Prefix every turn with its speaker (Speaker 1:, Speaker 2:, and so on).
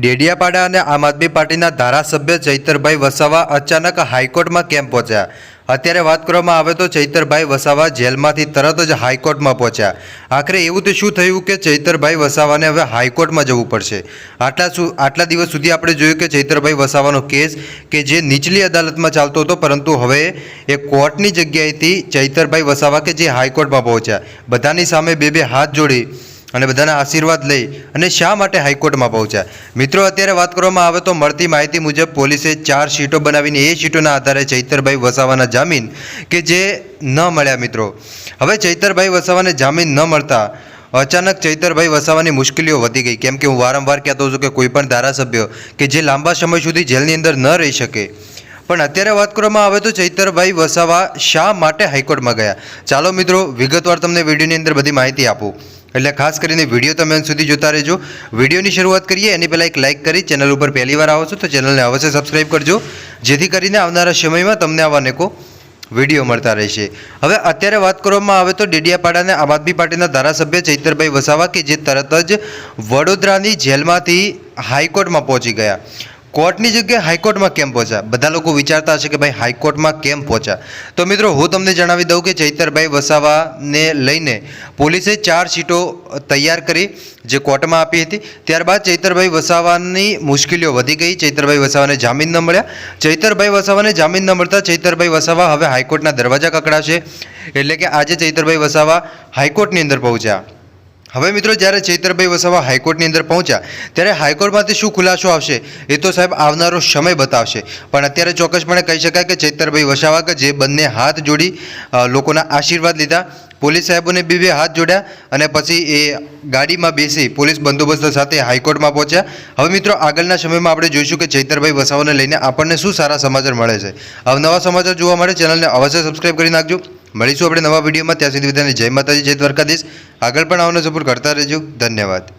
Speaker 1: ડેડિયાપાડા અને આમ આદમી પાર્ટીના ધારાસભ્ય ચૈતરભાઈ વસાવા અચાનક હાઈકોર્ટમાં કેમ પહોંચ્યા? અત્યારે વાત કરવામાં આવે તો ચૈતરભાઈ વસાવા જેલમાંથી તરત જ હાઈકોર્ટમાં પહોંચ્યા. આખરે એવું તો શું થયું કે ચૈતરભાઈ વસાવાને હવે હાઈકોર્ટમાં જવું પડશે? આટલા આટલા દિવસ સુધી આપણે જોયું કે ચૈતરભાઈ વસાવાનો કેસ કે જે નીચલી અદાલતમાં ચાલતો હતો, પરંતુ હવે એ કોર્ટની જગ્યાએથી ચૈતરભાઈ વસાવા કે જે હાઈકોર્ટમાં પહોંચ્યા. બધાની સામે બે બે હાથ જોડી અને બધાના આશીર્વાદ લઈ અને શા માટે હાઈકોર્ટમાં પહોંચ્યા? મિત્રો, અત્યારે વાત કરવામાં આવે તો મળતી માહિતી મુજબ પોલીસે ચાર સીટો બનાવીને એ સીટોના આધારે ચૈતરભાઈ વસાવાના જામીન કે જે ન મળ્યા મિત્રો. હવે ચૈતરભાઈ વસાવાને જામીન ન મળતા અચાનક ચૈતરભાઈ વસાવાની મુશ્કેલીઓ વધી ગઈ. કેમ કે હું વારંવાર કહેતો છું કે કોઈ પણ ધારાસભ્ય કે જે લાંબા સમય સુધી જેલની અંદર ન રહી શકે. પણ અત્યારે વાત કરવામાં આવે તો ચૈતરભાઈ વસાવા શા માટે હાઈકોર્ટમાં ગયા? ચાલો મિત્રો, વિગતવાર તમને વિડીયોની અંદર બધી માહિતી આપું. એટલે ખાસ કરીને વીડિયો તમે અંત સુધી જોતા રહેજો. વિડીયોની શરૂઆત કરીએ, એની પહેલાં એક લાઇક કરી, ચેનલ ઉપર પહેલી વાર આવો છો તો ચેનલને અવશ્ય સબસ્ક્રાઈબ કરજો, જેથી કરીને આવનારા સમયમાં તમને આવા અનેકો વીડિયો મળતા રહેશે. હવે અત્યારે વાત કરવામાં આવે તો ડેડિયાપાડાને આમ આદમી પાર્ટીના ધારાસભ્ય ચૈતરભાઈ વસાવા કે જે તરત જ વડોદરાની જેલમાંથી હાઈકોર્ટમાં પહોંચી ગયા. કોર્ટની જગ્યાએ હાઈકોર્ટમાં કેમ પહોંચ્યા? બધા લોકો વિચારતા હશે કે ભાઈ હાઈકોર્ટમાં કેમ પહોંચ્યા? તો મિત્રો, હું તમને જણાવી દઉં કે ચૈતરભાઈ વસાવાને લઈને પોલીસે ચાર સીટો તૈયાર કરી જે કોર્ટમાં આપી હતી. ત્યારબાદ ચૈતરભાઈ વસાવાની મુશ્કેલીઓ વધી ગઈ. ચૈતરભાઈ વસાવાને જામીન ન મળ્યા. ચૈતરભાઈ વસાવાને જામીન ન મળતા ચૈતરભાઈ વસાવા હવે હાઈકોર્ટના દરવાજા કકડાશે. એટલે કે આજે ચૈતરભાઈ વસાવા હાઈકોર્ટની અંદર પહોંચ્યા. હવે મિત્રો જ્યારે ચૈતરભાઈ વસાવા હાઈકોર્ટની અંદર પહોંચ્યા, ત્યારે હાઈકોર્ટમાંથી શું ખુલાસો આવશે એ તો સાહેબ આવનારો સમય બતાવશે. પણ અત્યારે ચોક્કસપણે કહી શકાય કે ચૈતરભાઈ વસાવા કે જે બંને હાથ જોડી લોકોના આશીર્વાદ લીધા. પોલીસ સાહેબોને બી બે હાથ જોડ્યા અને પછી એ ગાડીમાં બેસી પોલીસ બંદોબસ્ત સાથે હાઈકોર્ટમાં પહોંચ્યા. હવે મિત્રો આગળના સમયમાં આપણે જોઈશું કે ચૈતરભાઈ વસાવાને લઈને આપણને શું સારા સમાચાર મળે છે. અવનવા સમાચાર જોવા માટે ચેનલને અવશ્ય સબસ્ક્રાઈબ કરી નાખજો. મળીશું આપણે નવા વિડીયોમાં. ત્યાં સુધી બધાને જય માતાજી, જય દ્વારકાધીશ. આગળ પણ આવવાનો સપોર્ટ કરતા રહેજો. ધન્યવાદ.